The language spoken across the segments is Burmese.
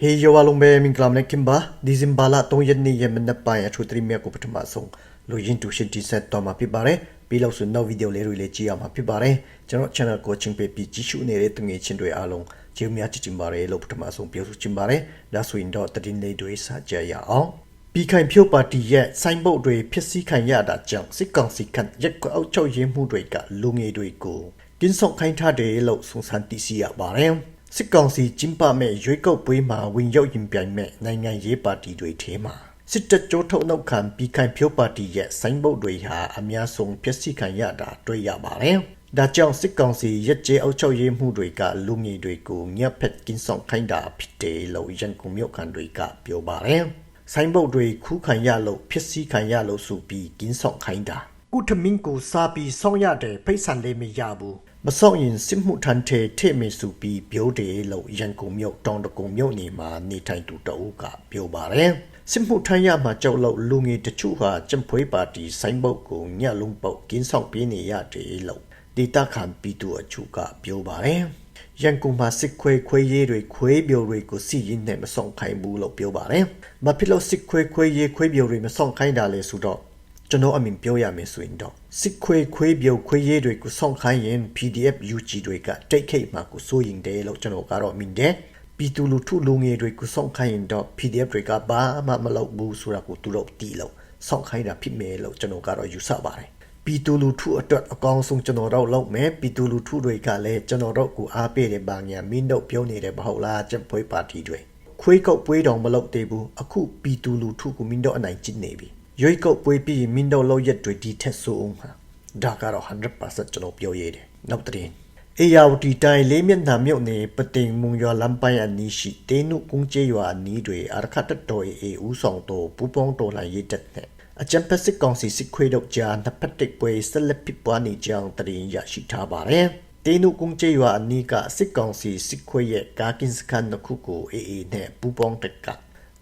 ဟေယောဝလုံးပဲမင်္ဂလာမနက်ခင်ဗျာဒီဇင်ဘာလ3ရက်နေ့ရမနက်ပိုင်းအထူးသတင်းများကိုပထမဆုံးလူရင်းတူရှင်းတီဆက်တော်မှာဖြစ်ပါတယ်ပြီးလို့ဆိုနောက်ဗီဒီယိုလေးတွေလည်းကြည့်ရမှာဖြစ်ပါတယ်ကျွန်တော် channel ကိုချင်းပေးပြီးကြည့်ရှုနေတဲ့သူငယ်ချင်းတွေအားလုံးကျေးဇူးများတင်တင်ပါတယ်လို့ပထမဆုံးပြောဆိုချင်ပါတယ်ဒါဆိုရင်တော့သတင်းလေးတွေစကြရအောင်ပြည်ခိုင်ဖြိုးပါတီရဲ့စိုင်းဘုတ်တွေဖြစ်စည်းခံရတာကြောင့်စစ်ကောင်စီကရက်ကွက်အောက်ချုပ်ရင်းမှုတွေကလူငယ်တွေကိုတင်းဆောင်ခိုင်းထားတယ်လို့စုံစမ်းသိရှိရပါတယ် စစ်ကောင်စီကျင်းပမဲ့ရွေးကောက်ပွဲမှာဝင်ရောက်ရင်ပြိုင်မဲ့နိုင်ငံရေးပါတီတွေထဲမှာစစ်တပ်ကြိုးထုတ်နှုတ်ခံပြီးခိုင်ဖြိုးပါတီရဲ့စိုင်းဘုတ်တွေဟာအများဆုံးပြည့်စည်ခံရတာတွေ့ရပါတယ်။ဒါကြောင့်စစ်ကောင်စီရက်ကျဲအုပ်ချုပ်ရေးမှုတွေကလူငယ်တွေကိုညက်ဖက်ကင်းဆောင်ခိုင်းတာဖြစ်တယ်လို့ရန်ကုန်မြို့ခံတွေကပြောပါတယ်။စိုင်းဘုတ်တွေခူးခံရလို့ဖြစ်စည်းခံရလို့ဆိုပြီးကင်းဆောင်ခိုင်းတာကုထမင်းကိုစားပြီးဆောင်းရတဲ့ဖိတ်ဆန်လေးမရဘူး မဆောက်ရင်စစ်မှုထမ်းထဲထိမေစုပြီးပြောတယ်လို့ရန်ကုန်မြို့တောင်တကုံမြို့နေမှာနေထိုင်သူတအုပ်ကပြောပါတယ်။စစ်မှုထမ်းရမှာကြောက်လို့လူငယ်တချို့ဟာကျံဖွေးပါတီဆိုင်းဘုတ်ကိုညလုံးပုတ်ကင်းဆောင်ပေးနေရတယ်လို့ဒေတာခံပီတူအချို့ကပြောပါတယ်။ရန်ကုန်မှာစစ်ခွေခွေရေးတွေခွေးပြိုတွေကိုစီရင်နဲ့မဆောင်ခိုင်းဘူးလို့ပြောပါတယ်။မဖြစ်လို့စစ်ခွေခွေရေးခွေးပြိုတွေမဆောင်ခိုင်းတာလေဆိုတော့ ကျွန်တော်အမြင်ပြောရမယ်ဆိုရင်တော့စစ်ခွေခွေးပြိုခွေးရေးတွေကိုစောင့်ခိုင်းရင် PDF UG တွေကတိတ်ခိတ်မှာကိုစိုးရင်တယ်လို့ကျွန်တော်ကတော့မြင်တယ်ပြည်သူလူထုလူငယ်တွေကိုစောင့်ခိုင်းရင်တော့ PDF တွေကဘာမှမလုပ်ဘူးဆိုတာကိုသူတို့တီးလို့စောင့်ခိုင်းတာဖြစ်မယ်လို့ကျွန်တော်ကတော့ယူဆပါတယ်ပြည်သူလူထုအတွက်အကောင်းဆုံးကျွန်တော်တို့လုပ်မယ်ပြည်သူလူထုတွေကလည်းကျွန်တော်တို့ကိုအားပေးတယ်ဘာညာမင်းတို့ပြောနေတယ်မဟုတ်လားကျပွဲပါတီတွေခွေးကုတ်ပွဲတော်မလုပ်သေးဘူးအခုပြည်သူလူထုကိုမင်းတို့အနိုင်ကျင့်နေပြီ ရွေးကုတ်ပွဲပြီးမင်းတို့လောက်ရက်တွေဒီထက်ဆိုအောင်ဟာဒါကတော့100%ကျွန်တော်ပြောရတယ်နောက်တဲ့အေယာဝတီတိုင်းလေးမျက်နှာမြုပ်နေပတင်မုံရွာလမ်းပိုင်းအနီးရှိတေနုကုန်းကျေးရွာအနီးတွေအရခတ်တော်အေဦးဆောင်တော်ပူပေါင်းတော်လှန်ရေးတပ်နဲ့အကြံဖက်စစ်ကောင်စီစစ်ခွေးတို့ကြားနှစ်ဖက်တိတ်ပွဲဆက်လက်ဖြစ်ပွားနေကြောင်းတရင်ရရှိထားပါတယ်တေနုကုန်းကျေးရွာအနီးကစစ်ကောင်စီစစ်ခွေးရဲ့ကာကင်စခန်တစ်ခုကိုအေအေနဲ့ပူပေါင်းတက်က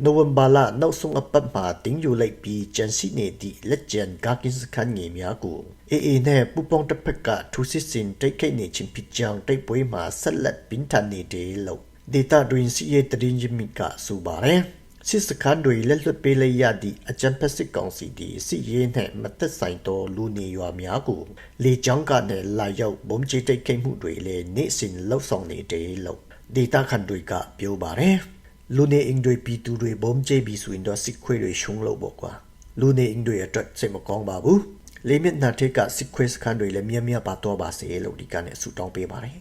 နိုဝင်ဘာလနောက်ဆုံးအပတ်မှာတင်းယူလိုက်ပြီးဂျန်စီနေသည့်လက်ကျန်ကာကင်စခန်ငယ်များကိုအေအေနဲ့ပူပေါင်းတစ်ဖက်ကထူစစ်စင်တိတ်ခိတ်နေခြင်းဖြစ်ကြောင်းတိတ်ပွဲမှာဆက်လက်ပင်ထန်နေတယ်လို့ဒေတာတွင်စီရဲ့တရင်ကြီးမိကဆိုပါတယ်စစ်စခန်းတွေလက်လွတ်ပေးလိုက်ရသည့်အကြံဖက်စစ်ကောင်စီတီစစ်ရေးနှင့်မသက်ဆိုင်သောလူနေရွာများကိုလေကြောင်းကနဲ့လာရောက်ဘုံကျိတိတ်ခိတ်မှုတွေလည်းနေ့စဉ်လှုပ်ဆောင်နေတယ်လို့ဒေတာခန်တွေကပြောပါတယ် လူနေအင်တွေပီတူတွေဘုံကျိပြီးဆိုရင်တော့စစ်ခွေတွေရှုံးလို့ပေါ့ကွာလူနေအင်တွေအတွက်စိတ်မကောင်းပါဘူးလေးမျက်နှာထိပ်ကစစ်ခွေစခန်းတွေလည်းမြတ်မြတ်ပါတော့ပါစေလို့ဒီကနေ့ဆူတောင်းပေးပါတယ်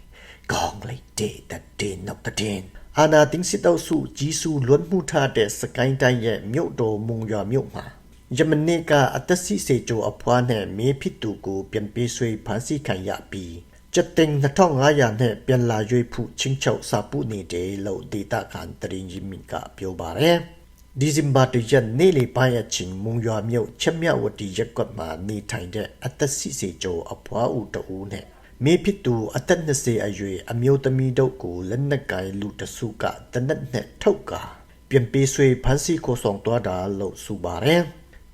ကောင်းလိုက်တဲ့တဲ့နောက်တဲ့အာနာတင်းစစ်တော့စုကြီးစုလွတ်မှုထားတဲ့စကိုင်းတိုင်းရဲ့မြို့တော်မုံရွာမြို့မှာယမနေ့ကအသက်စီစေချိုအဖွားနဲ့မေးဖြစ်သူကိုပြန်ပေးဆွေးဖမ်းဆီးခံရပြီး ကျက်တင်2500နဲ့ပြန်လာရွေးဖို့ချင်းချောက်စာပုနေတယ်လို့ဒေတာကန်တရင်ကြီးမိကပြောပါတယ်ဒီဇင်ဘာတရက်နေ့လေပိုင်းအချင်းမုံရွာမြို့ချက်မြဝတီရက်ကွက်မှာနေထိုင်တဲ့အသက်စီစေချိုအဖွားဦးတူနဲ့မေဖြစ်သူအသက်20အရွယ်အမျိုးသမီးတို့ကိုလက်နက်ကိုင်လူတစုကတနက်နဲ့ထုတ်ကာပြန်ပေးဆွေဖမ်းဆီးကိုဆောင်သွားတာလို့ဆိုပါတယ်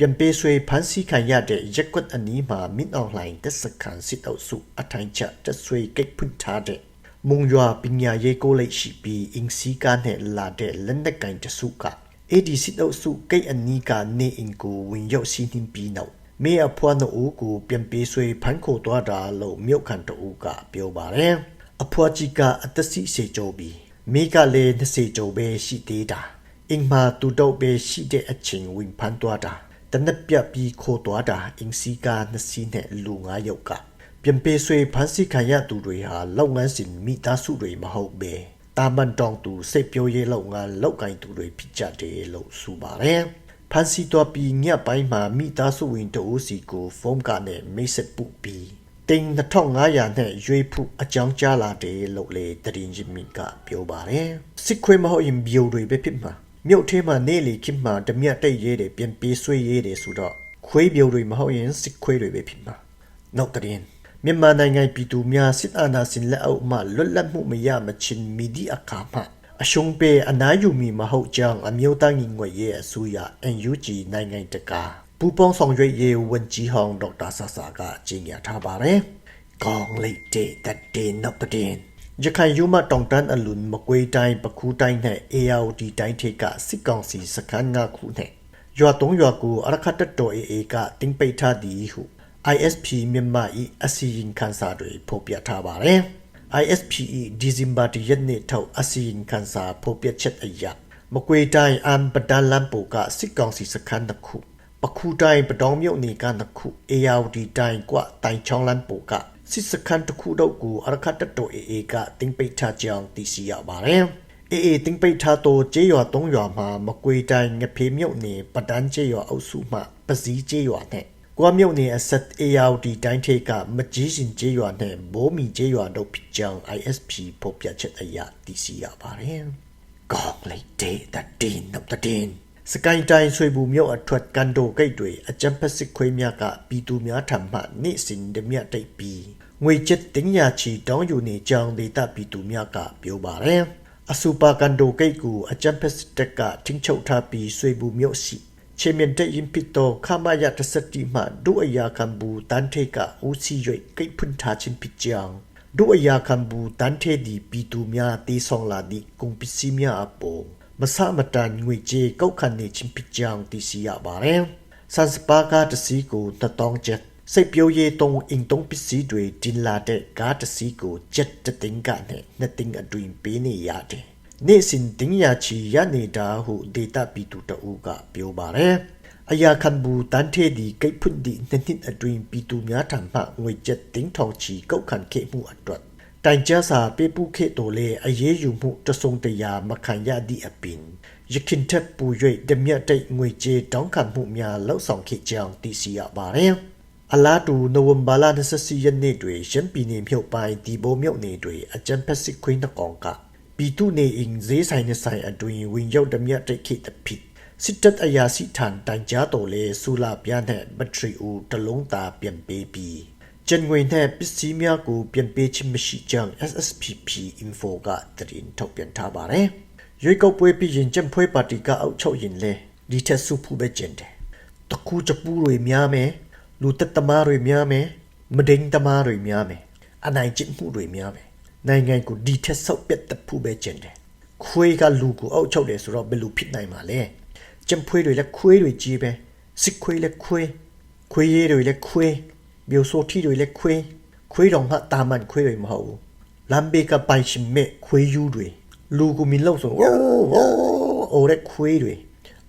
ပြန်ပေးဆွေဖမ်းဆီးခံရတဲ့ရက်ကွက်အနီးမှာမင်းအွန်လိုင်းတက်စကန်စစ်အုပ်စုအထိုင်ချတက်ဆွေကိတ်ဖွင့်ထားတဲ့မုံရွာပညာရေးကိုလိပ်ရှိပြီးအင်စီကာနဲ့လာတဲ့လက်နက်ကင်တစုကအေဒီစစ်အုပ်စုကိတ်အနီးကနေအင်ကိုဝင်ရောက်စီးနှင်းပြီးနောက်မေအဖွားနှုတ်ကိုပြန်ပေးဆွေဖမ်းခေါ်သွားတာလို့မြို့ခံတအုပ်ကပြောပါတယ်အဖွားကြီးကအသက်စီစေကြပြီးမိကလည်း20ကျော်ပဲရှိသေးတာအင်မာတူတော့ပဲရှိတဲ့အချိန်ဝင်ဖမ်းသွားတာ တနက်ပြပြီးခိုးသွားတာအင်စီကာနှစ်စီးနဲ့လူ၅ယောက်ကပြန်ပေးဆွေဖမ်းဆီးခံရသူတွေဟာလောက်ငန်းစင်မိသားစုတွေမဟုတ်ပဲတာမန်တောင်သူစိတ်ပြိုးရေးလောက်ငန်းလောက်ကင်သူတွေဖြစ်ကြတယ်လို့ဆိုပါတယ်ဖန်စီတော်ပြီးညပိုင်းမှာမိသားစုဝင်တို့စီကိုဖုန်းကနဲ့မိတ်ဆက်ပူပြီးတင်2500နဲ့ရွေးဖို့အကြောင်းကြားလာတယ်လို့လေတရင်ကြီးမိကပြောပါတယ်စစ်ခွေးမဟုတ်ရင်ဘီယိုတွေပဲဖြစ်မှာ မြို့ထဲမှာနေလေခင်မှာဓမြတိတ်ရေးတယ်ပြန်ပြေးဆွေးရေးတယ်ဆိုတော့ခွေးပြိုတွေမဟုတ်ရင်စစ်ခွေးတွေပဲဖြစ်မှာနောက်တရင်မြန်မာနိုင်ငံပြည်သူများစစ်အာဏာရှင်လက်အောက်မှလွတ်လပ်မှုမရမချင်းမီဒီအခါမှအရှုံးပေအနားယူမီမဟုတ်ကြောင်းအမျိုးသားညီညွတ်ရေးအစိုးရ NUG နိုင်ငံတကာပူပေါင်းဆောင်ရွက်ရေးဝန်ကြီးဟောင်းဒေါက်တာဆာဆာကကြေညာထားပါတယ်။ကောင်းလိုက်တဲ့တဲ့နောက်တဲ့ ရခိုင်ယူမတောင်တန်းအလွန်မကွေးတိုင်းပကူးတိုင်းနဲ့ ARD တိုင်းထိပ်ကစစ်ကောင်စီစခန်းငါခုနဲ့ရွာသုံးရွာကိုအရခတ်တပ်တော် AA ကတင်ပိတ်ထားသည်ဟု ISP မြန်မာ၏အစီရင်ခံစာတွေဖော်ပြထားပါတယ်။ ISP ၏ဒီဇင်ဘာတရက်နေ့ထုတ်အစီရင်ခံစာဖော်ပြချက်အရမကွေးတိုင်းအမ်ပဒန်လမ်ပိုကစစ်ကောင်စီစခန်းတစ်ခုပခုတိုင်းပတောင်မြို့နေကနှစ်ခု ARD တိုင်းကွတိုင်ချောင်းလန်းပိုက စစ်စခန်းတစ်ခုတို့ကိုအရခတ်တပ်တော် AA ကတင်ပိတ်ထားကြောင်းသိရှိရပါတယ်။ AA တင်ပိတ်ထားသောကျေးရွာ၃ရွာမှာမကွေတိုင်းငဖေမြို့နယ်ပဒန်းကျေးရွာအုပ်စုမှပစည်းကျေးရွာနဲ့ကွာမြို့နယ်အဆက် ARD တိုင်းထိပ်ကမကြီးရှင်ကျေးရွာနဲ့ဘိုးမီကျေးရွာတို့ဖြစ်ကြောင်း ISP ဖော်ပြချက်အရသိရှိရပါတယ်။ကောင်းလိုက်တဲ့တတင်းတော့တတင်း စကိုင်းတိုင်းဆွေဘူးမြို့အထွတ်ကန်တိုဂိတ်တွေအကြံဖက်စစ်ခွေးများကပြည်သူများထံမှနေ့စဉ်ဓမြတိတ်ပြီးငွေကျပ်တင်းညာချီတောင်းယူနေကြောင်းဒေတာပြည်သူများကပြောပါတယ်အစူပါကန်တိုဂိတ်ကိုအကြံဖက်စစ်တပ်ကတင်းချုပ်ထားပြီးဆွေဘူးမြို့ရှိချေမင်တဲ့ရင်ပီတိုခမရတစတိမှဒုအယာကံဘူးတန်ထေကဦးစီ၍ကိတ်ဖွန်ထားခြင်းဖြစ်ကြောင်းဒုအယာခံဘူးတန်ထေဒီပီတူများတေးဆောင်လာသည့်ကုန်ပစ္စည်းများအပေါ် မဆမတန်ငွေကြေးကောက်ခံနေခြင်းဖြစ်ကြောင်းသိရှိရပါတယ်။ဆန်စပါကားတစ်စီးကိုတတောင်းချက်စိတ်ပြိုးရည်တုံးအင်တုံးပစ္စည်းတွေတင်လာတဲ့ကားတစ်စီးကိုချက်တသိန်းကနဲ့နှစ်သိန်းအတွင်ပေးနေရတယ်။နေ့စဉ်တင်းရချီရနေတာဟုဒေတာပီတူတအူးကပြောပါတယ်။အယာခံဘူးတန်ထေဒီကိတ်ဖွင့်ဒီနှစ်နှစ်အတွင်းပီတူများထံမှငွေကျပ်တင်းထောင်ချီကောက်ခံခဲ့မှုအတွက် တိုင်ကြားစာပေးပုခေတော်လေအရေးယူမှုတဆုံတရာမခံရသည့်အပြင်ရခင်ထက်ပူ၍ဓမြတ်တိတ်ငွေကြေးတောင်းခံမှုများလှုပ်ဆောင်ခဲ့ကြောင်းသိရှိရပါတယ်အလားတူနိုဝင်ဘာလ24ရက်နေ့တွင်ရှမ်းပြည်နယ်မြို့ပိုင်းဒီဘိုမြို့နယ်တွင်အကြံဖက်စစ်ခွေးနှကောင်ကပီတူနေအင်ဈေးဆိုင်နှဆိုင်အတွင်ဝင်ရောက်ဓမြတ်တိတ်ခေတဖြစ်စစ်တပ်အရာရှိထံတိုင်ကြားတော်လဲဆူလာပြားနဲ့ဘက်ထရီဦးတစ်လုံးသာပြန်ပေးပြီး ကျန်ငွေနဲ့ပစ္စည်းများကိုပြန်ပေးခြင်းမရှိကြောင်း SSPP info ကသတင်းထုတ်ပြန်ထားပါတယ်။ရွေးကောက်ပွဲပြီးရင်ကျန်ဖွဲပါတီကအောက်ချုပ်ရင်လဲဒီထက်စုဖူးပဲကျန်တယ်။တကူချပူတွေများမယ်လူတက်သမားတွေများမယ်မဒိန်သမားတွေများမယ်အနိုင်ကျင့်မှုတွေများမယ်နိုင်ငံကိုဒီထက်ဆောက်ပြတ်တဖူးပဲကျန်တယ်။ခွေးကလူကိုအောက်ချုပ်တယ်ဆိုတော့ဘယ်လိုဖြစ်နိုင်မှာလဲ။ကျန်ဖွဲတွေလည်းခွေးတွေကြီးပဲစစ်ခွေးလည်းခွေးခွေးရဲတွေလည်းခွေး biểu số thi rồi lấy khuê khuê đồng hạ ta man khuê rồi mà hậu làm bê cả bài chim mẹ khuê yu rồi lu của mình lâu rồi ô ô ô đấy khuê rồi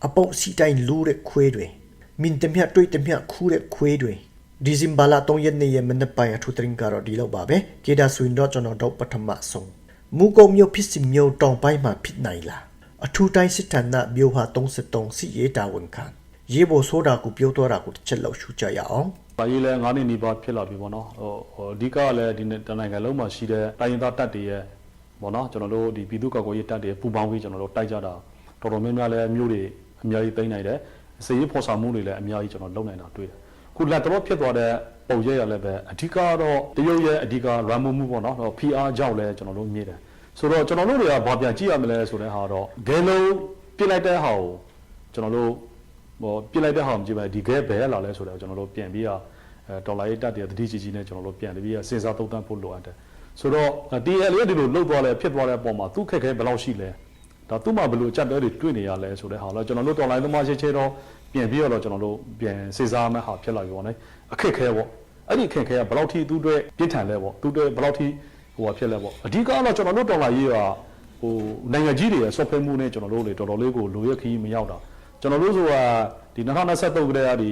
à bộ si tay lu đấy khuê rồi mình tem hạ đôi tem hạ khu đấy khuê rồi đi zim bala tông yên này mình nấp bài thu tring caro đi lâu bà bé kia đã suy đó cho nó đâu bắt thầm mạ sông mu công nhiều pít sim nhiều trong bài mà pít này là à thu tay sit thành na biểu hạ tông sit tông si ye đào quân khan ye bộ số đào của biểu tôi đào của chất lâu chú cha ya ông ဘာကြီးလဲ 9နှစ်နီးပါးဖြစ်လာပြီပေါ့နော်ဟိုဟိုအဓိကကလည်းဒီတနိုင်ငံလုံးမှာရှိတဲ့တိုင်းရင်းသားတပ်တွေရဲ့ပေါ့နော်ကျွန်တော်တို့ဒီပြည်သူ့ကောက်ကွယ်ရေးတပ်တွေပူပေါင်းပြီးကျွန်တော်တို့တိုက်ကြတာတော်တော်များများလည်းမျိုးတွေအများကြီးသိမ်းနိုင်တယ်စေရေးဖော်ဆောင်မှုတွေလည်းအများကြီးကျွန်တော်လုပ်နိုင်တာတွေ့တယ်ခုလက်တော့ဖြစ်သွားတဲ့ပုံရိပ်ရလည်းပဲအဓိကတော့တရုတ်ရဲ့အဓိက run မှုပေါ့နော် PR ကြောင့်လည်းကျွန်တော်တို့မြင်တယ်ဆိုတော့ကျွန်တော်တို့တွေကဘာပြန်ကြည့်ရမလဲဆိုတဲ့ဟာတော့ဂဲလုံးပြစ်လိုက်တဲ့ဟာကိုကျွန်တော်တို့ ဟိုပြစ်လိုက်တဲ့ဟာကိုကြည့်ပါဒီဂဲဘဲလာလဲဆိုတော့ကျွန်တော်တို့ပြန်ပြီးတော့အဲဒေါ်လာရေးတက်တယ်တတိကြီးကြီးနဲ့ကျွန်တော်တို့ပြန်ပြီးစဉ်းစားသုံးသပ်ဖို့လိုအပ်တယ်ဆိုတော့ TL လေးဒီလိုလှုပ်သွားလဲဖြစ်သွားတဲ့အပေါ်မှာသူ့ခက်ခဲဘယ်လောက်ရှိလဲဒါသူ့မှာဘယ်လိုအချက်တဲတွေတွေ့နေရလဲဆိုတဲ့ဟာတော့ကျွန်တော်တို့ဒေါ်လာရေးသမားရှင်းချေတော့ပြန်ပြီးတော့ကျွန်တော်တို့ပြန်စဉ်းစားမှဟာဖြစ်လာပြီပေါ့နော်အခက်ခဲပေါ့အဲ့ဒီအခက်ခဲကဘယ်လောက်ထိသူ့အတွက်ပြင်းထန်လဲပေါ့သူ့အတွက်ဘယ်လောက်ထိဟိုဟာဖြစ်လဲပေါ့အဓိကတော့ကျွန်တော်တို့ဒေါ်လာရေးကဟိုနိုင်ငံကြီးတွေရဲ့ software မှုနဲ့ကျွန်တော်တို့လေတော်တော်လေးကိုလိုရက်ခီးမရောက်တာ ကျွန်တော်တို့ဆိုတာဒီ2023ကတည်းကဒီ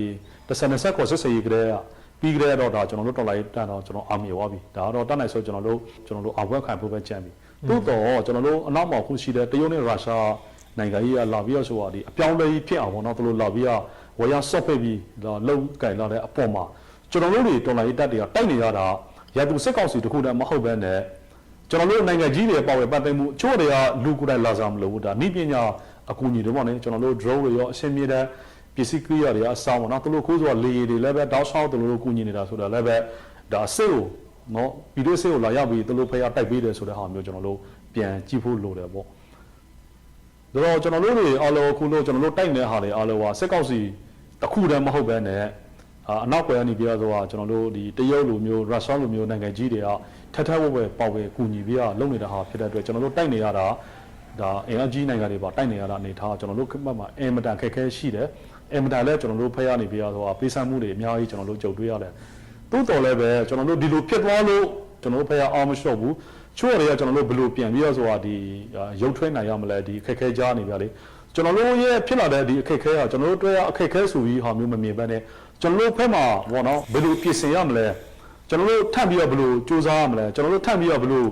1020ကိုဆက်စရေးကတည်းကပြီးကြတဲ့တော့ဒါကျွန်တော်တို့တော်လိုက်တန်တော့ကျွန်တော်အောင်မြင်သွားပြီဒါတော့တတ်နိုင်ဆိုကျွန်တော်တို့ကျွန်တော်တို့အဝက်ခံဖို့ပဲကြံပြီသို့တော့ကျွန်တော်တို့အနောက်မှာခုရှိတဲ့တရုတ်နဲ့ရုရှားနိုင်ငံကြီးကလာပြီးတော့ဆိုတာဒီအပြောင်းလဲကြီးဖြစ်အောင်ပေါ့နော်သူတို့လာပြီးတော့ဝယ်ရဆော့ဖက်ပြီးဒါလုံကင်လာတဲ့အပေါ်မှာကျွန်တော်တို့တွေတော်လိုက်တက်တွေကတိုက်နေရတာရတူစစ်ကောင်စီတခုတည်းမဟုတ်ဘဲနဲ့ကျွန်တော်တို့နိုင်ငံကြီးတွေပေါ့ဝယ်ပတ်သိမ်းမှုအချို့တွေကလူကိုယ်တိုင်လာစားမလို့ဒါနိပညာ အကူအညီတွေပေါ့နော်ကျွန်တော်တို့ drone တွေရောအရှင်းမြတဲ့ပစ္စည်းကိရိယာတွေအစားပေါ့နော်သူတို့ခိုးဆိုတာလေတွေလည်းပဲတောက်လျှောက်သူတို့ကူညီနေတာဆိုတာလည်းပဲဒါစစ်ကိုနော်ဗီဒီယိုစစ်ကိုလာရောက်ပြီးသူတို့ဖျားတိုက်ပေးတယ်ဆိုတဲ့ဟာမျိုးကျွန်တော်တို့ပြန်ကြည့်ဖို့လိုတယ်ပေါ့ဒါတော့ကျွန်တော်တို့တွေအားလုံးခုလို့ကျွန်တော်တို့တိုက်နေတဲ့ဟာတွေအားလုံးကစစ်ကောက်စီတစ်ခုတည်းမဟုတ်ဘဲနဲ့အာအနောက်ကွယ်ကနေပြီးတော့ဆိုတာကျွန်တော်တို့ဒီတရုတ်လိုမျိုးရုရှားလိုမျိုးနိုင်ငံကြီးတွေကထက်ထက်ဝက်ဝက်ပေါဝဲကူညီပြီးတော့လုပ်နေတာဟာဖြစ်တဲ့အတွက်ကျွန်တော်တို့တိုက်နေရတာ ဒါအင်အားကြီးနိုင်ငံတွေပါတိုက်နေရတာအနေထားကျွန်တော်တို့ခက်မှတ်မှာအင်မတန်ခက်ခဲရှိတယ်အင်မတန်လည်းကျွန်တော်တို့ဖက်ရနေပြီးတော့ဆိုတာပေးဆပ်မှုတွေအများကြီးကျွန်တော်တို့ကြုံတွေ့ရတယ်တိုးတော်လည်းပဲကျွန်တော်တို့ဒီလိုဖြစ်သွားလို့ကျွန်တော်တို့ဖက်ရအောင်မလျှော့ဘူးချို့တွေကကျွန်တော်တို့ဘယ်လိုပြန်ပြီးတော့ဆိုတာဒီရုပ်ထွေးနိုင်ရမလဲဒီခက်ခဲကြားနေပြလေကျွန်တော်တို့ရဲ့ဖြစ်လာတဲ့ဒီအခက်ခဲကကျွန်တော်တို့တွေ့ရအခက်ခဲဆိုပြီးဟာမျိုးမမြင်ဘဲနဲ့ကျွန်တော်တို့ဖက်မှာဘောနော်ဘယ်လိုပြင်ဆင်ရမလဲကျွန်တော်တို့ထပ်ပြီးတော့ဘယ်လိုစူးစမ်းရမလဲကျွန်တော်တို့ထပ်ပြီးတော့ဘယ်လို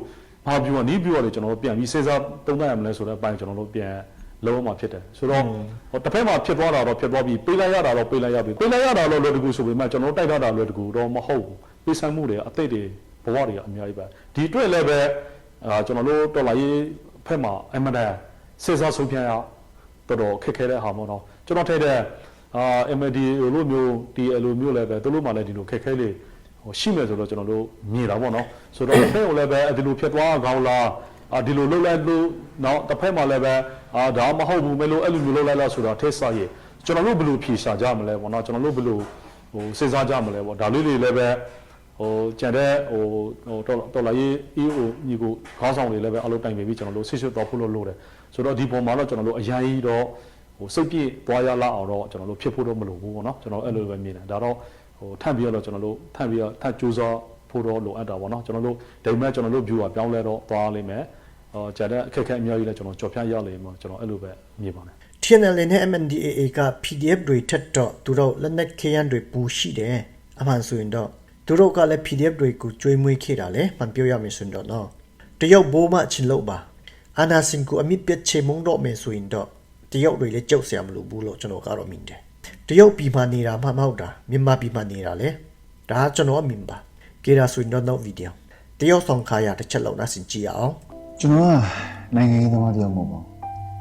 ဘာပြောနီးပြီးတော့လေကျွန်တော်တို့ပြန်ပြီးစဉ်းစားသုံးသပ်ရမလဲဆိုတဲ့အပိုင်းကျွန်တော်တို့ပြန်လုံးဝဖြစ်တယ်ဆိုတော့ဟိုတစ်ဖက်မှာဖြစ်သွားတာတော့ဖြစ်သွားပြီးပေးလိုက်ရတာတော့ပေးလိုက်ရပြီပေးလိုက်ရတာတော့လွယ်တကူဆိုပေမဲ့ကျွန်တော်တို့တိုက်ထားတာလွယ်တကူတော့မဟုတ်ဘူးပေးဆမ်းမှုတွေအသိတွေဘဝတွေကအများကြီးပဲဒီအတွက်လည်းပဲအာကျွန်တော်တို့တော်လာရေးဖက်မှာအမတန်စဉ်းစားဆုံးဖြတ်ရတော်တော်ခက်ခဲတဲ့ဟာပေါ့နော်ကျွန်တော်ထည့်တဲ့အာ MD လိုမျိုး TL လိုမျိုးလည်းပဲတို့လိုမှလည်းဒီလိုခက်ခဲလေး ဟိုရှိမယ်ဆိုတော့ကျွန်တော်တို့မြင်တာပေါ့နော်ဆိုတော့ဖက်ကိုလည်းပဲဒီလိုဖြစ်သွားကောင်းလားအာဒီလိုလုပ်လိုက်လို့နော်တစ်ဖက်မှာလည်းပဲအာဒါမဟုတ်ဘူးမလို့အဲ့လိုမျိုးလုပ်လိုက်လားဆိုတာထည့်စားရကျွန်တော်တို့ဘယ်လိုဖြေရှာကြမလဲပေါ့နော်ကျွန်တော်တို့ဘယ်လိုဟိုစဉ်းစားကြမလဲပေါ့ဒါလေးတွေလည်းပဲဟိုကြံတဲ့ဟိုဟိုတော်တော်လာရေး EO ညီကိုခေါင်းဆောင်တွေလည်းပဲအလုပ်တိုင်ပြီးကျွန်တော်တို့ဆစ်ဆွတ်တော်ဖို့လို့လုပ်တယ်ဆိုတော့ဒီပုံမှာတော့ကျွန်တော်တို့အရင်ကြီးတော့ဟိုစိတ်ပြည့်သွားရလောက်အောင်တော့ကျွန်တော်တို့ဖြစ်ဖို့တော့မလိုဘူးပေါ့နော်ကျွန်တော်အဲ့လိုပဲမြင်တယ်ဒါတော့ ဟိုထပ်ပြီးတော့ကျွန်တော်တို့ထပ်ပြီးတော့ထပ်ကြိုးစားဖို့တော့လိုအပ်တာပေါ့နော်ကျွန်တော်တို့ဒိမ်မဲ့ကျွန်တော်တို့ view ကပြောင်းလဲတော့သွားလိမ့်မယ်ဟောကြတဲ့အခက်အခဲအများကြီးလည်းကျွန်တော်ကြော်ဖြတ်ရလိမ့်မယ်ကျွန်တော်အဲ့လိုပဲမြင်ပါတယ် TNL နဲ့ MNDAA က PDF တွေထက်တော့သူတို့လက်နက်ခဲယမ်းတွေပူရှိတယ်အမှန်ဆိုရင်တော့သူတို့ကလည်း PDF တွေကိုကြွေးမွေးခဲ့တာလေမှန်ပြောရမယ်ဆိုရင်တော့နော်တရုတ်ဘိုးမအချင်းလို့ပါအာနာစင်ကိုအမိပြက်ချေမုံတော့မယ်ဆိုရင်တော့တရုတ်တွေလည်းကြောက်စရာမလိုဘူးလို့ကျွန်တော်ကတော့မြင်တယ် တရုတ်ပြည်မှာနေတာမှမဟုတ်တာမြန်မာပြည်မှာနေတာလေဒါကကျွန်တော်မြင်ပါကေရာဆိုရင်တော့နောက်ဗီဒီယိုတရုတ်ဆောင်ခါရတစ်ချက်လောက်နားဆင်ကြည့်ရအောင်ကျွန်တော်ကနိုင်ငံရေးသမားတယောက်မဟုတ်ပါဘူး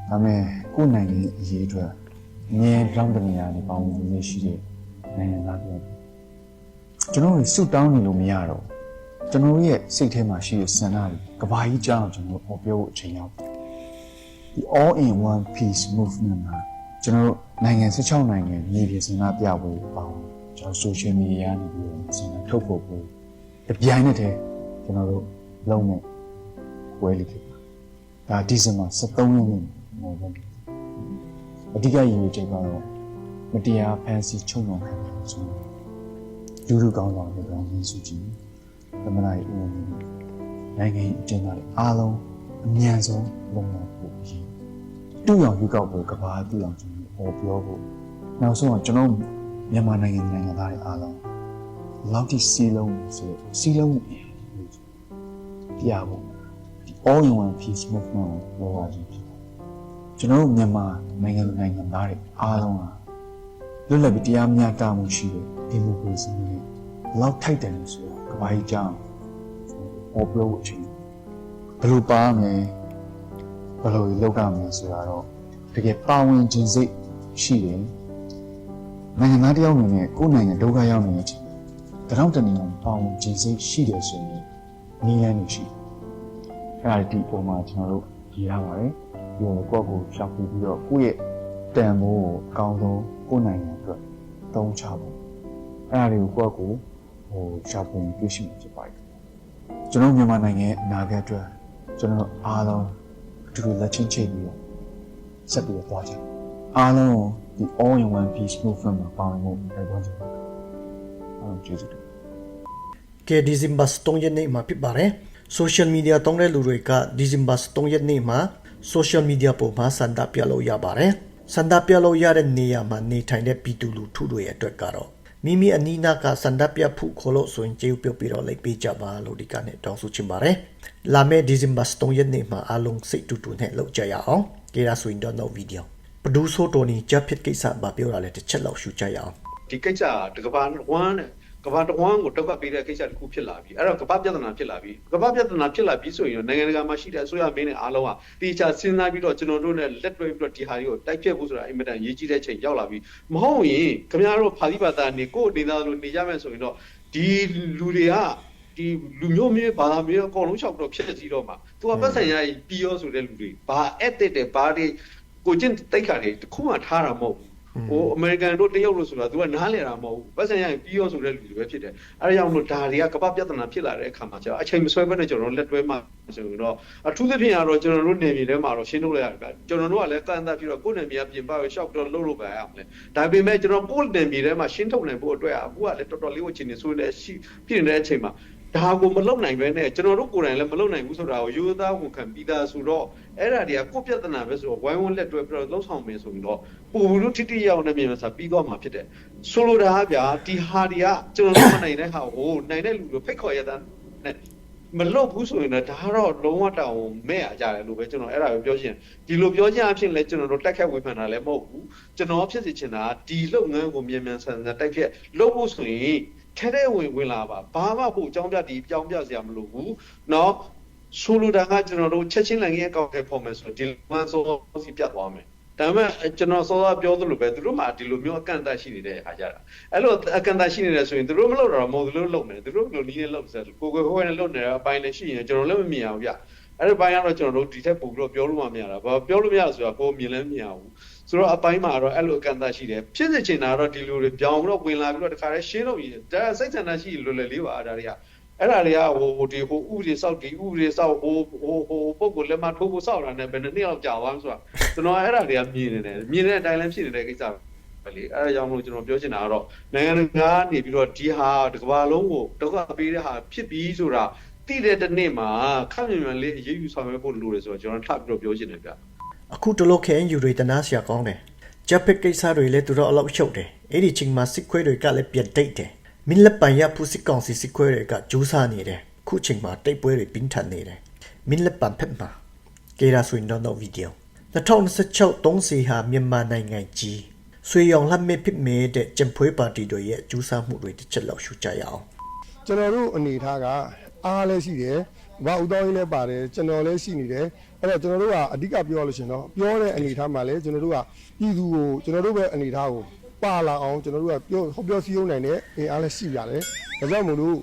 ။ဒါပေမဲ့ကိုယ်နိုင်ငံရေးအရေးအတွက်အမြဲတမ်းတနေရာနေပေါင်းဝင်နေရှိတဲ့နိုင်ငံသားတယောက်ပဲ။ကျွန်တော်တို့စွတ်တောင်းနေလို့မရတော့ဘူး။ကျွန်တော်တို့ရဲ့စိတ်ထဲမှာရှိတဲ့ဆန္ဒတွေကဘာကြီးကြောင်းကျွန်တော်တို့ပြောဖို့အချိန်ရောက်တယ်။ဒီ all in one peace movement မှာ ကျွန်တော်တို့နိုင်ငံ16နိုင်ငံမြေပြင်ဆန္ဒပြပွဲပေါင်းကျွန်တော် social media နေပြီးတော့ဆန္ဒထုတ်ဖို့ပို့တပြိုင်နက်တည်းကျွန်တော်တို့လုံးနဲ့ပွဲလေးဖြစ်ပါဒါဒီဇင်ဘာ23ရက်နေ့မှာပဲအဓိကရည်ရွယ်ချက်ကတော့မတရားဖန်ဆီးချုံနှောင်ခံရဆိုလူလူကောင်းဆောင်တွေကောင်းရင်းစုကြည့်သမဏရေးဦးနေနိုင်ငံရေးအကျဉ်းသားတွေအားလုံးအမြန်ဆုံးလုံလောက်ဖို့အရေးတူအောင်ယူကောက်ဖို့ကဘာတူအောင်ကျွန်တော် ဟောပြောဖို့နောက်ဆုံးကကျွန်တော်မြန်မာနိုင်ငံနိုင်ငံသားတွေအားလုံးလောက်တိစီလုံးဆိုစီလုံးပြဖို့ all in one peace movement ကိုလောရခြင်းဖြစ်တယ်ကျွန်တော်တို့မြန်မာနိုင်ငံလူနိုင်ငံသားတွေအားလုံးဟာလွတ်လပ်ပြီးတရားမျှတမှုရှိတဲ့ဒီမိုကရေစီနဲ့လောက်ထိုက်တယ်လို့ဆိုတာကဘာကြီးကြောင်းဟောပြောဖို့အချိန်ဘယ်လိုပါမလဲဘယ်လိုလုပ်ရမလဲဆိုတာတော့တကယ်ပါဝင်ခြင်းစိတ် ရှိတယ်နိုင်ငံသားတယောက်အနေနဲ့ကိုယ်နိုင်ငံဒုက္ခရောက်နေတဲ့အချိန်တရောင်းတနေအောင်ပါဝင်ခြင်းစိတ်ရှိတယ်ဆိုရင်နည်းလမ်းတွေရှိတယ်အဲ့ဒါဒီပုံမှာကျွန်တော်တို့ရေးရပါတယ်။ဒီကိုယ့်ကိုရှောက်ပြီးပြီးတော့ကိုယ့်ရဲ့တန်ဖိုးကိုအကောင်းဆုံးကိုယ့်နိုင်ငံအတွက်သုံးချဖို့အဲ့ဒါတွေကိုကိုယ့်ကိုဟိုရှောက်ပြီးပြည့်စုံဖြစ်ပါတယ်။ကျွန်တော်မြန်မာနိုင်ငံရဲ့အနာဂတ်အတွက်ကျွန်တော်အားလုံးအတူတူလက်ချင်းချိတ်ပြီးတော့ဆက်ပြီးတော့သွားကြ။ အားလုံးကိုဒီ all in one peace movement မှာပါဝင်ဖို့တိုက်တွန်းချင်ပါတယ်။အားလုံးကျေးဇူးတင်ပါတယ်ကဲဒီဇင်ဘာ3ရက်နေ့မှာဖြစ်ပါတယ်။ social media တုံးတဲ့လူတွေကဒီဇင်ဘာ3ရက်နေ့မှာ social media ပေါ်မှာစန္ဒပြလို့ရပါတယ်။စန္ဒပြလို့ရတဲ့နေရာမှာနေထိုင်တဲ့ပြည်သူလူထုတွေရဲ့အတွက်ကတော့မိမိအနီးနားကစန္ဒပြဖို့ခေါ်လို့ဆိုရင်ကြေးပြုတ်ပြီးတော့လိုက်ပေးကြပါလို့ဒီကနေ့တောင်းဆိုချင်ပါတယ်။လာမယ့်ဒီဇင်ဘာ3ရက်နေ့မှာအားလုံးစိတ်တူတူနဲ့လုပ်ကြရအောင်။ကေရာဆိုရင်တော့နောက်ဗီဒီယို ပဒူဆိုတိုနီဂျပ်ဖြစ်ကိစ္စဘာပြောတာလဲတစ်ချက်လောက်ရှုကြရအောင်ဒီကိစ္စကတကဘာဝမ်းနဲ့ကဘာတဝမ်းကိုတောက်ကပေးတဲ့ကိစ္စတစ်ခုဖြစ်လာပြီအဲ့တော့ကဘာပြဿနာဖြစ်လာပြီကဘာပြဿနာဖြစ်လာပြီဆိုရင်နိုင်ငံတကာမှာရှိတဲ့အစိုးရမင်းနဲ့အားလုံးကတေချာစဉ်းစားပြီးတော့ကျွန်တော်တို့နဲ့လက်တွဲပြီးတော့ဒီဟာတွေကိုတိုက်ပြဖို့ဆိုတာအင်မတန်ရေးကြီးတဲ့ချိန်ရောက်လာပြီမဟုတ်ရင်ခင်ဗျားတို့ဖာသီဘာသာနေကိုယ်အနေသားလို့နေကြမယ်ဆိုရင်တော့ဒီလူတွေကဒီလူမျိုးမျိုးဘာသာမျိုးအကုန်လုံးလျှောက်တော့ဖြစ်စီတော့မှာသူကပတ်ဆိုင်ရပြီးရောဆိုတဲ့လူတွေဘာအက်တစ်တယ်ဘာတွေ ကိုချင်းတိတ်ခါတွေတခုမှထားတာမဟုတ်ဘူးဟိုအမေရိကန်တို့တရုတ်လို့ဆိုတာ तू ကနားလည်တာမဟုတ်ဘူးပတ်စံရရင်ပြီးရောဆိုတဲ့လူတွေပဲဖြစ်တယ်အဲဒါကြောင့်မလို့ဒါတွေကကပ္ပပြဿနာဖြစ်လာတဲ့အခါမှာကျတော့အချိန်မဆွဲဘဲနဲ့ကျွန်တော်တို့လက်တွဲမှဆိုရင်တော့အထူးသဖြင့်ကတော့ကျွန်တော်တို့နေပြည်ထဲမှာတော့ရှင်းထုတ်လိုက်ရတယ်ဗျကျွန်တော်တို့ကလည်းတန်တတ်ပြီးတော့ကိုယ်နေပြည်ကပြင်ပပဲရှောက်တော့လှုပ်လို့ပဲရအောင်လေဒါပေမဲ့ကျွန်တော်ကိုယ်နေပြည်ထဲမှာရှင်းထုတ်နိုင်ဖို့အတွက်အခုကလည်းတော်တော်လေးကိုချင်းနေဆိုနေရှိဖြစ်နေတဲ့အချိန်မှာ ဒါကိုမလုံနိုင်ပဲနဲ့ကျွန်တော်တို့ကိုယ်တိုင်လည်းမလုံနိုင်ဘူးဆိုတာကိုယူသားဝန်ခံပြီးသားဆိုတော့အဲ့ဒါတွေကကိုယ့်ပြဿနာပဲဆိုတော့ဝိုင်းဝန်းလက်တွဲပြီးတော့လှုပ်ဆောင်မယ်ဆိုရင်တော့ပူဘူးထိတိရောက်နေမြင်မှာဆိုပြီးတော့မှာဖြစ်တယ်ဆိုလိုတာကဗျာဒီဟာတွေကကျွန်တော်တို့မနိုင်တဲ့ဟာကိုနိုင်တဲ့လူတွေဖိတ်ခေါ်ရတဲ့နဲ့မလုပ်ဘူးဆိုရင်တော့ဒါကတော့လုံးဝတောင်းမဲ့ရကြတယ်လို့ပဲကျွန်တော်အဲ့ဒါပဲပြောချင်ဒီလိုပြောချင်အဖြစ်လဲကျွန်တော်တို့တက်ခတ်ဝေဖန်တာလည်းမဟုတ်ဘူးကျွန်တော်ဖြစ်စီချင်တာဒီလုပ်ငန်းကိုမြန်မြန်ဆန်ဆန်တိုက်ဖြတ်လုပ်ဖို့ဆိုရင် ထဲထဲဝင်ဝင်လာပါဘာမှဖို့အကြောင်းပြဒီအကြောင်းပြစရာမလိုဘူးเนาะဆိုလိုတာကကျွန်တော်တို့ချက်ချင်းလည်းငယ်ကောက်ခဲ့ဖို့မယ်ဆိုဒီလမ်းစောစီပြတ်သွားမယ်ဒါပေမဲ့ကျွန်တော်စောစောပြောသလိုပဲသူတို့မှဒီလိုမျိုးအကန့်အသတ်ရှိနေတဲ့အခါကြတာအဲ့လိုအကန့်အသတ်ရှိနေတယ်ဆိုရင်သူတို့မလုပ်တော့မဟုတ်သူတို့လုပ်မယ်သူတို့လိုနည်းနဲ့လုပ်စက်ကိုကိုခွဲနဲ့လုပ်နေတဲ့အပိုင်းလည်းရှိရင်ကျွန်တော်လည်းမမြင်အောင်ဗျအဲ့ဒီဘိုင်းကတော့ကျွန်တော်တို့ဒီထက်ပိုပြီးတော့ပြောလို့မှမရတာဘာပြောလို့မရဆိုတာကိုမြင်လည်းမမြင်အောင် ဆိုတော့အပိုင်းမှာတော့အဲ့လိုအကန့်အသတ်ရှိတယ်ဖြစ်စေချင်တာတော့ဒီလိုတွေပြောင်းပြီးတော့ဝင်လာပြီးတော့တခါတည်းရှင်းလို့ရတယ်ဒါစိတ်ဆန္ဒရှိလွယ်လွယ်လေးပါအဲ့ဒါတွေကအဲ့ဒါတွေကဟိုဟိုဒီဟိုဥပဒေစောက်ဒီဥပဒေစောက်ဟိုဟိုဟိုပုံကိုလက်မထိုးဖို့စောက်တာနဲ့ဘယ်နှစ်နှစ်လောက်ကြာသွားမှဆိုတာကျွန်တော်အဲ့ဒါတွေကမြင်နေတယ်မြင်တဲ့အတိုင်းလည်းဖြစ်နေတဲ့ကိစ္စပဲလေအဲ့ဒါကြောင့်မလို့ကျွန်တော်ပြောချင်တာကတော့နိုင်ငံတကာကနေပြီးတော့ဒီဟာတစ်ကမ္ဘာလုံးကိုဒုက္ခပေးတဲ့ဟာဖြစ်ပြီးဆိုတာတိတဲ့တစ်နေ့မှာခက်မြန်မြန်လေးအရေးယူဆောင်ရွက်ဖို့လိုတယ်ဆိုတော့ကျွန်တော်ထပ်ပြီးတော့ပြောချင်တယ်ဗျ အခုတလို့ခဲယူတွေတနာစရာကောင်းတယ်ဂျပစ်ကိစ္စတွေလည်းသူတို့အလောက်ရှုပ်တယ်အဲ့ဒီချိန်မှာစစ်ခွေးတွေကလည်းပြန်တိတ်တယ်မင်းလက်ပံရဖူစစ်ကောင်စီစစ်ခွေးတွေကဂျူးစားနေတယ်ခုချိန်မှာတိတ်ပွဲတွေပြင်းထန်နေတယ်မင်းလက်ပံဖက်မှာကေရာဆွေတော့တော့ဗီဒီယို2016 3စီဟာမြန်မာနိုင်ငံကြီးဆွေရောင်လက်မဲ့ဖြစ်မဲ့တဲ့ကျန်ဖွေးပါတီတွေရဲ့ဂျူးစားမှုတွေတစ်ချက်လောက်ရှုကြရအောင်ကျွန်တော်တို့အနေထားကအားလည်းရှိတယ်ဘာဥတော်ကြီးလည်းပါတယ်ကျွန်တော်လည်းရှိနေတယ် အဲ့တော့ကျွန်တော်တို့ကအဓိကပြောလို့ရှရင်တော့ပြောတဲ့အနေထားမှာလည်းကျွန်တော်တို့ကပြည်သူကိုကျွန်တော်တို့ပဲအနေထားကိုပါလာအောင်ကျွန်တော်တို့ကပြောဟောပြောစည်းရုံးနိုင်တဲ့အင်အားလည်းရှိရတယ်ဒါကြောင့်မို့လို့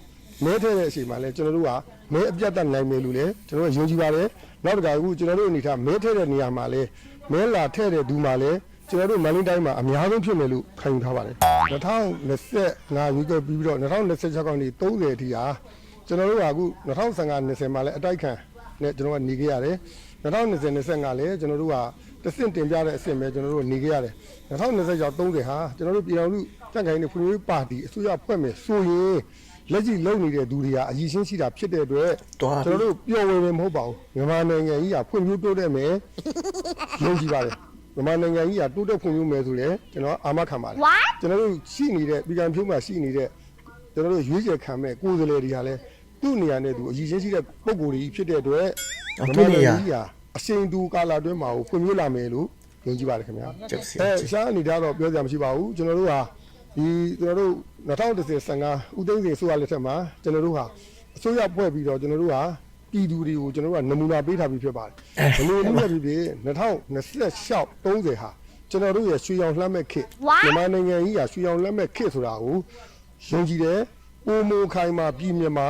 မဲထဲတဲ့အချိန်မှာလည်းကျွန်တော်တို့ကမဲအပြတ်တက်နိုင်မယ်လို့လည်းကျွန်တော်တို့ယုံကြည်ပါတယ်နောက်တစ်ခါအခုကျွန်တော်တို့အနေထားမဲထဲတဲ့နေရာမှာလည်းမဲလာထဲတဲ့ဒူမှာလည်းကျွန်တော်တို့မန္တလေးတိုင်းမှာအများဆုံးဖြစ်မယ်လို့ခံယူထားပါတယ်2025ရွေးကောက်ပြီးပြီးတော့2026ခုနှစ်30အထိဟာကျွန်တော်တို့ကအခု2015 20မှာလည်းအတိုက်ခံ နဲ့ကျွန်တော်ကနေခဲ့ရတယ်2020 25လည်းကျွန်တော်တို့ကတဆင့်တင်ပြတဲ့အဆင့်ပဲကျွန်တော်တို့နေခဲ့ရတယ်2026 30ဟာကျွန်တော်တို့ပြည်တော်လူကြံ့ခိုင်နေဖွံ့ဖြိုးရေးပါတီအစိုးရဖွဲ့မယ်ဆိုရင်လက်ရှိလုံနေတဲ့သူတွေကအရည်ရှင်းရှိတာဖြစ်တဲ့အတွက်သွားပြီကျွန်တော်တို့ပျော်ဝေမယ်မဟုတ်ပါဘူးမြန်မာနိုင်ငံကြီးကဖွံ့ဖြိုးတိုးတက်မယ်ယုံကြည်ပါတယ်မြန်မာနိုင်ငံကြီးကတိုးတက်ဖွံ့ဖြိုးမယ်ဆိုလည်းကျွန်တော်အာမခံပါတယ်ကျွန်တော်တို့ရှိနေတဲ့ပြည်ကံဖြိုးမှာရှိနေတဲ့ကျွန်တော်တို့ရွေးချယ်ခံမဲ့ကိုယ်စားလှယ်တွေကလည်း သူ့နေရာနဲ့သူအရည်ရှင်းရှိတဲ့ပုံကိုယ်ကြီးဖြစ်တဲ့အတွက်အော်သူ့နေရာ ကြီးကအစိန်တူကာလာတွင်းမှာကိုဖွံ့ဖြိုးလာမယ်လို့ယုံကြည်ပါတယ်ခင်ဗျာ ကျုပ်စီအဲရှားအနေထားတော့ပြောစရာမရှိပါဘူးကျွန်တော်တို့ဟာဒီကျွန်တော်တို့2015ဦးသိန်းစိန်ဆိုရလက်ထက်မှာကျွန်တော်တို့ဟာအစိုးရဖွဲ့ပြီးတော့ကျွန်တော်တို့ဟာပြည်သူတွေကိုကျွန်တော်တို့ကနမူနာပေးထားပြီးဖြစ်ပါတယ်ဘယ်လိုနည်းနဲ့ဖြစ်ဖြစ်2026 30ဟာကျွန်တော်တို့ရဲ့ရွှေရောင်လှမ်းမဲ့ခေတ်မြန်မာနိုင်ငံကြီးကရွှေရောင်လှမ်းမဲ့ခေတ်ဆိုတာကိုယုံကြည်တယ် ပုံမခိုင်မှာပြည်မြန်မာ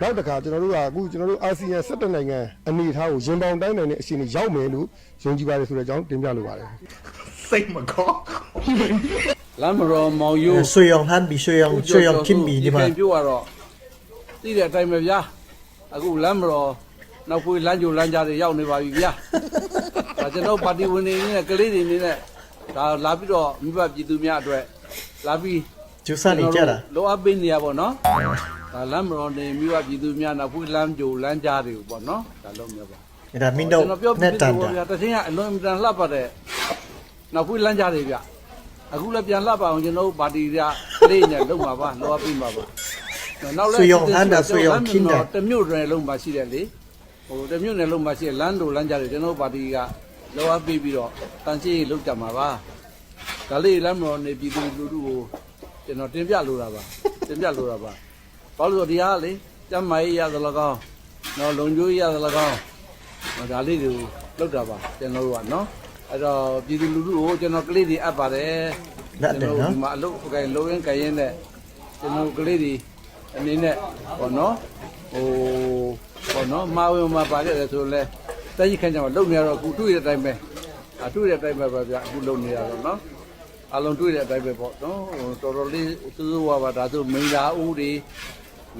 နောက်တစ်ခါကျွန်တော်တို့ကအခုကျွန်တော်တို့အာဆီယံ17နိုင်ငံအနေအထားကိုရင်ပေါင်တိုင်းနိုင်တဲ့အချိန်ကြီးရောက်မယ်လို့ယုံကြည်ပါတယ်ဆိုတဲ့အကြောင်းတင်ပြလိုပါတယ်စိတ်မကောင်းလမ်းမတော်မောင်ယူဆွေရောင်ဟန်ဘီဆွေရောင်ဆွေရောင်ခင်မီဒီမှာပြန်ပြောရတော့သိတဲ့အတိုင်းပဲဗျာအခုလမ်းမတော်နောက်ဖွေးလမ်းကြိုလမ်းကြားတွေရောက်နေပါပြီဗျာဒါကျွန်တော်ပါတီဝင်တွေနဲ့ကလေးတွေနေနဲ့ဒါလာပြီးတော့မိဘပြည်သူများအတွက်လာပြီး ဂျူးစားနေကြတာလောအပ်ပေးနေရပါတော့ဒါလမ်းမတော်နေမိဘပြည်သူများနောက်ဖွေးလမ်းကြိုလမ်းကြားတွေကိုပေါ့နော်ဒါလုံးမြတ်ပါအဲ့ဒါမင်းတို့ကျွန်တော်ပြောပြနဲ့ပြီးတန်တော့တာဗျာတခြင်းကအလွန်အင်မတန်လှပတဲ့နောက်ဖွေးလမ်းကြားတွေဗျအခုလည်းပြန်လှပအောင်ကျွန်တော်တို့ပါတီကလေးနဲ့လုံပါပါလောအပ်ပေးပါပါနောက်ဆွေရောင်ဟန်တာဆွေရောင်ခင်းတာတမျိုးနယ်လုံးမှာရှိတယ်လေဟိုတမျိုးနယ်လုံးမှာရှိတဲ့လမ်းတို့လမ်းကြားတွေကျွန်တော်တို့ပါတီကလောအပ်ပေးပြီးတော့တန်ချေလောက်ကြမှာပါဒါလေးလမ်းမတော်နေပြည်သူလူထုကို ကျွန်တော်တင်ပြလိုတာပါတင်ပြလိုတာပါဘာလို့လဲဆိုတော့ဒီဟာကလေကျမ်းမာရေးရသလားကောင်းနော်လုံကျိုးရသလားကောင်းဟောဒါလေးတွေကိုလောက်တာပါကျွန်တော်တို့ကနော်အဲ့တော့ပြည်သူလူထုကိုကျွန်တော်ကလေးတွေအပ်ပါတယ်လက်တယ်နော်ဒီမှာအလုပ်အကိုင်လုံရင်းကြရင်နဲ့ကျွန်တော်ကလေးတွေအနေနဲ့ဟောနော်ဟိုဟောနော်မာဝင်မှာပါခဲ့တယ်ဆိုလဲတကြီးခန့်ကြမှာလုံနေရတော့အခုတွေ့တဲ့အတိုင်းပဲအတွေ့တဲ့အတိုင်းပဲပါဗျအခုလုံနေရတော့နော် အလုံးတွေ့တဲ့အတိုင်းပဲပေါ့နော်ဟိုတော်တော်လေးစူးစူးဝါးဝါဒါဆိုမိန်လာဦးတွေ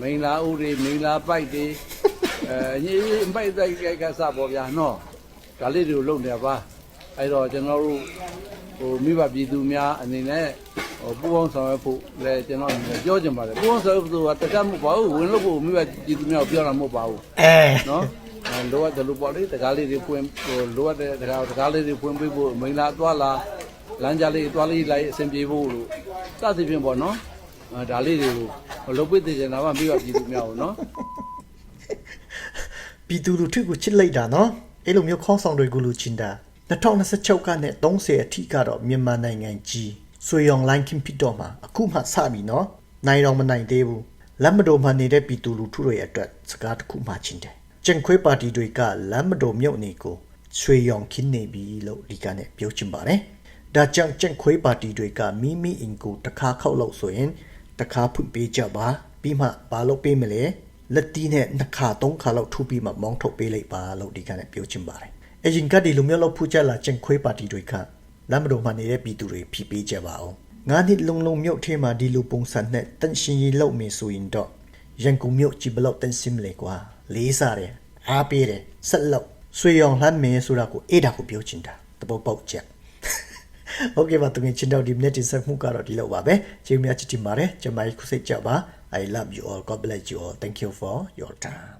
မိန်လာဦးတွေမိန်လာပိုက်တွေအဲညီပိုက်တိုက်ကကစပေါ့ဗျာနော်ဒါလေးတွေကိုလုပ်နေပါအဲ့တော့ကျွန်တော်တို့ဟိုမိဘပြည်သူများအနေနဲ့ဟိုပူပေါင်းဆောင်ရွက်ဖို့လည်းကျွန်တော်အနေနဲ့ပြောချင်ပါတယ်ပူပေါင်းဆောင်ရွက်ဖို့ကတခြားမဟုတ်ပါဘူးဝင်လို့ဖို့မိဘပြည်သူများကိုပြောတာမဟုတ်ပါဘူးအဲနော်အဲလိုအပ်တယ်လို့ပေါ့လေတကားလေးတွေပွင့်ဟိုလိုအပ်တဲ့တကားတကားလေးတွေပွင့်ပေးဖို့မိန်လာသွားလာ လမ်းကြားလေးသွားလေးလိုက်အဆင်ပြေဖို့လို့စသဖြင့်ပေါ့နော်အဲဒါလေးတွေကိုလုပ်ပေးတဲ့ကျင်တာမှပြီးတော့ပြည်သူများကိုနော်ပြည်သူလူထုကိုချစ်လိုက်တာနော်အဲ့လိုမျိုးခေါင်းဆောင်တွေကိုလူချင်းတာ2026ကနဲ့30အထိကတော့မြန်မာနိုင်ငံကြီးဆွေရောင်လိုင်းခင်ဖြစ်တော့မှာအခုမှစပြီနော်နိုင်တော့မနိုင်သေးဘူးလမ်းမတော်မှနေတဲ့ပြည်သူလူထုတွေအတွက်စကားတစ်ခုမှချင်းတယ်ကျန်ခွေးပါတီတွေကလမ်းမတော်မြုပ်နေကိုဆွေရောင်ခင်းနေပြီလို့ဒီကနေ့ပြောချင်ပါတယ် ဒါကြောင့်ကျန်ခွေးပါတီတွေကမိမိအင်ကိုတစ်ခါခောက်လို့ဆိုရင်တစ်ခါဖွင့်ပေးကြပါပြီးမှဘာလို့ပေးမလဲလက်တီးနဲ့နှစ်ခါသုံးခါလောက်ထုပြီးမှမောင်းထုတ်ပေးလိုက်ပါလို့ဒီကနေ့ပြောချင်ပါတယ်။အရင်ကဒီလိုမျိုးလောက်ဖူးကြလာကျန်ခွေးပါတီတွေကလမ်းမတော်မှနေတဲ့ပြည်သူတွေဖြီးပေးကြပါအောင်။ငါးနှစ်လုံးလုံးမြုပ်ထဲမှာဒီလိုပုံစံနဲ့တန့်ရှင်းရေးလုပ်မယ်ဆိုရင်တော့ရန်ကုန်မြို့ကြည်ဘလောက်တန့်ရှင်းမလဲကွာ။လေးစားတယ်။အားပေးတယ်။ဆက်လောက်ဆွေရောင်လှမ်းမယ်ဆိုတာကိုအဲ့ဒါကိုပြောချင်တာ။တပုတ်ပေါက်ချက်။ โอเคပါသူငယ်ချင်းတော့ဒီမိနစ်တိဆက်မှုကတော့ဒီလောက်ပါပဲကျေးဇူးများချစ်တင်ပါတယ်ကျွန်မကြီးခုစိတ်ကြပါ I love you all God bless you all thank you for your time